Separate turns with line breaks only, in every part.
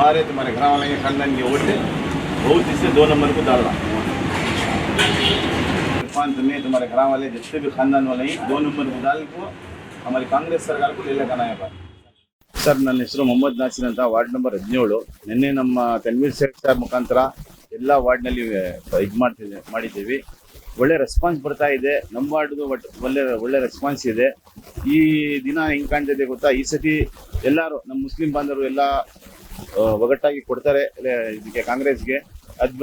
हमारे तुम्हारे घर वाले के खानदान के वोट बहुत इससे दो नंबर को डालना इरफान तुम्हें तुम्हारे घर वाले जितने भी खानदान वाले हैं दो नंबर को डाल को हमारी कांग्रेस सरकार को ले लेकर आए बार ಸರ್ ನನ್ನ ಹೆಸರು ಮೊಹಮ್ಮದ್ ನಾಸಿರ್ ಅಂತ ವಾರ್ಡ್ ನಂಬರ್ ಹದಿನೇಳು ನಿನ್ನೆ ನಮ್ಮ ತನ್ವೀರ್ ಶೇಖ್ ಸರ್ ಮುಖಾಂತರ ಎಲ್ಲ ವಾರ್ಡ್ನಲ್ಲಿ ಇದು ಮಾಡ್ತಿದ್ದೆ ಮಾಡಿದ್ದೀವಿ ಒಳ್ಳೆ ರೆಸ್ಪಾನ್ಸ್ ಬರ್ತಾ ಇದೆ ನಮ್ಮ ವಾರ್ಡ್ದು ಒಟ್ಟು ಒಳ್ಳೆ ಒಳ್ಳೆ ರೆಸ್ಪಾನ್ಸ್ ಇದೆ ಈ ದಿನ ಹೆಂಗ್ ಕಾಣ್ತಿದೆ ಗೊತ್ತಾ ಈ ಸತಿ ಎಲ್ಲರೂ ನಮ್ಮ ಮುಸ್ಲಿಂ ಬಾಂಧವರು ಎಲ್ಲ ಆ, ಒಗ್ಗಟ್ಟಾಗಿ ಕೊಡ್ತಾರೆ ಇದಕ್ಕೆ ಕಾಂಗ್ರೆಸ್ಗೆ. ಅದ್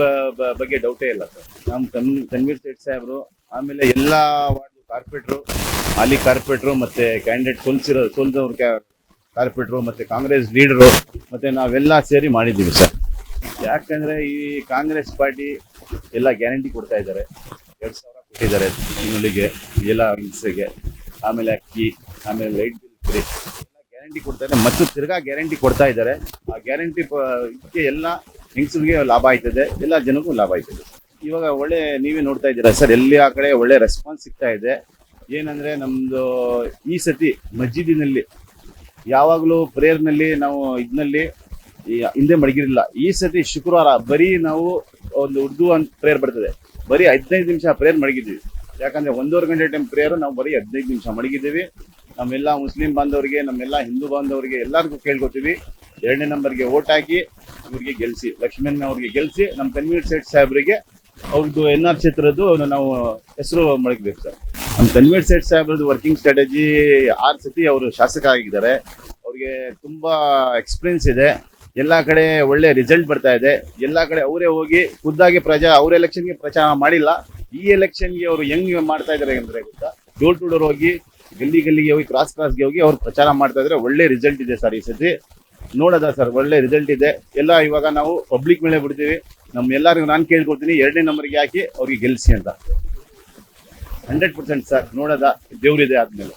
ಬಗ್ಗೆ ಡೌಟೇ ಇಲ್ಲ ಸರ್. ನಮ್ಮ ತನ್ ತನ್ವೀರ್ ಸೇಠ್ ಸಾಹೇಬ್ರು ಆಮೇಲೆ ಎಲ್ಲ ವಾರ್ಡ್ ಕಾರ್ಪೊರೇಟ್ರು ಹಾಲಿ ಕಾರ್ಪೊರೇಟ್ರು ಮತ್ತೆ ಕ್ಯಾಂಡಿಡೇಟ್ ಸೋಲ್ಸಿರೋ ಸೋಲ್ದವ್ರ ಕಾರ್ಪೊರೇಟ್ರು ಮತ್ತೆ ಕಾಂಗ್ರೆಸ್ ಲೀಡರು ಮತ್ತೆ ನಾವೆಲ್ಲ ಸೇರಿ ಮಾಡಿದ್ದೀವಿ ಸರ್. ಯಾಕಂದ್ರೆ ಈ ಕಾಂಗ್ರೆಸ್ ಪಾರ್ಟಿ ಎಲ್ಲ ಗ್ಯಾರಂಟಿ ಕೊಡ್ತಾ ಇದ್ದಾರೆ. ಎರಡು ಸಾವಿರ ಕೊಟ್ಟಿದ್ದಾರೆ ತಿಂಗಳಿಗೆ ಎಲ್ಲ ಹಿಂಸೆಗೆ ಆಮೇಲೆ ಅಕ್ಕಿ ಆಮೇಲೆ ಲೈಟ್ ಬಿಲ್ ಫ್ರೀ. ಎಲ್ಲ ಗ್ಯಾರಂಟಿ ಕೊಡ್ತಾರೆ ಮತ್ತು ತಿರ್ಗಾ ಗ್ಯಾರಂಟಿ ಕೊಡ್ತಾ ಇದ್ದಾರೆ. ಗ್ಯಾರಂಟಿ ಇದಕ್ಕೆ ಎಲ್ಲ ಹೆಂಗಸರಿಗೆ ಲಾಭ ಆಯ್ತದೆ, ಎಲ್ಲ ಜನಕ್ಕೂ ಲಾಭ ಆಯ್ತದೆ. ಇವಾಗ ಒಳ್ಳೆ ನೀವೇ ನೋಡ್ತಾ ಇದ್ದೀರಾ ಸರ್, ಎಲ್ಲಿ ಆ ಕಡೆ ಒಳ್ಳೆ ರೆಸ್ಪಾನ್ಸ್ ಸಿಗ್ತಾ ಇದೆ. ಏನಂದ್ರೆ ನಮ್ದು ಈ ಸತಿ ಮಸ್ಜಿದಿನಲ್ಲಿ ಯಾವಾಗಲೂ ಪ್ರೇಯರ್ನಲ್ಲಿ ನಾವು ಇದರಲ್ಲಿ ಹಿಂದೆ ಮಡಗಿರಲಿಲ್ಲ. ಈ ಸತಿ ಶುಕ್ರವಾರ ಬರೀ ನಾವು ಒಂದು ಉರ್ದು ಅಂತ ಪ್ರೇಯರ್ ಬರ್ತದೆ. ಬರೀ ಹದಿನೈದು ನಿಮಿಷ ಪ್ರೇಯರ್ ಮಡಗಿದ್ದೀವಿ. ಯಾಕಂದ್ರೆ ಒಂದೂವರೆ ಗಂಟೆ ಟೈಮ್ ಪ್ರೇಯರ್ ನಾವು ಬರೀ ಹದಿನೈದು ನಿಮಿಷ ಮಡಗಿದ್ದೀವಿ. ನಮ್ಮೆಲ್ಲ ಮುಸ್ಲಿಂ ಬಾಂಧವರಿಗೆ, ನಮ್ಮೆಲ್ಲ ಹಿಂದೂ ಬಾಂಧವರಿಗೆ ಎಲ್ಲರಿಗೂ ಕೇಳ್ಕೊತೀವಿ. ಎರಡನೇ ನಂಬರ್ಗೆ ಓಟ್ ಹಾಕಿ ಇವ್ರಿಗೆ ಗೆಲ್ಸಿ ಲಕ್ಷ್ಮಣ್ ಅವ್ರಿಗೆ ಗೆಲ್ಸಿ, ನಮ್ಮ ಕನ್ವೀರ್ ಸೇಠ್ ಸಾಹೇಬ್ರಿಗೆ ಅವ್ರದ್ದು ಎನ್ ಆರ್ ಕ್ಷೇತ್ರದ್ದು ನಾವು ಹೆಸರು ಮಡಗಬೇಕು ಸರ್. ನಮ್ಮ ಕನ್ವೀರ್ ಸೇಠ್ ಸಾಹೇಬ್ರದ್ದು ವರ್ಕಿಂಗ್ ಸ್ಟ್ರಾಟಜಿ ಆರು ಸತಿ ಅವರು ಶಾಸಕ ಆಗಿದ್ದಾರೆ. ಅವ್ರಿಗೆ ತುಂಬಾ ಎಕ್ಸ್ಪೀರಿಯನ್ಸ್ ಇದೆ. ಎಲ್ಲ ಕಡೆ ಒಳ್ಳೆ ರಿಸಲ್ಟ್ ಬರ್ತಾ ಇದೆ. ಎಲ್ಲ ಕಡೆ ಅವರೇ ಹೋಗಿ ಖುದ್ದಾಗಿ ಪ್ರಜಾ, ಅವ್ರ ಎಲೆಕ್ಷನ್ಗೆ ಪ್ರಚಾರ ಮಾಡಿಲ್ಲ. ಈ ಎಲೆಕ್ಷನ್ಗೆ ಅವರು ಹೆಂಗ್ ಮಾಡ್ತಾ ಇದಾರೆ ಅಂದ್ರೆ ಗೊತ್ತಾ? ಡೋರ್ ಟು ಡೋರ್ ಹೋಗಿ, ಗಲ್ಲಿ ಗಲ್ಲಿಗೆ ಹೋಗಿ ಕ್ರಾಸ್ ಕ್ರಾಸ್ಗೆ ಹೋಗಿ ಅವ್ರು ಪ್ರಚಾರ ಮಾಡ್ತಾ ಇದ್ರೆ. ಒಳ್ಳೆ ರಿಸಲ್ಟ್ ಇದೆ ಸರ್ ಈ ಸತಿ. ನೋಡೋದ ಸರ್, ಒಳ್ಳೆ ರಿಸಲ್ಟ್ ಇದೆ. ಎಲ್ಲ ಇವಾಗ ನಾವು ಪಬ್ಲಿಕ್ ಮೇಲೆ ಬಿಡ್ತೀವಿ. ನಮ್ಮ ಎಲ್ಲರಿಗೂ ನಾನು ಕೇಳ್ಕೊಡ್ತೀನಿ, ಎರಡನೇ ನಂಬರ್ಗೆ ಹಾಕಿ ಅವ್ರಿಗೆ ಗೆಲ್ಲಿಸಿ ಅಂತ. ಹಂಡ್ರೆಡ್ ಪರ್ಸೆಂಟ್ ಸರ್, ನೋಡೋದ ದೇವ್ರಿದೆ ಆದ್ಮೇಲೆ.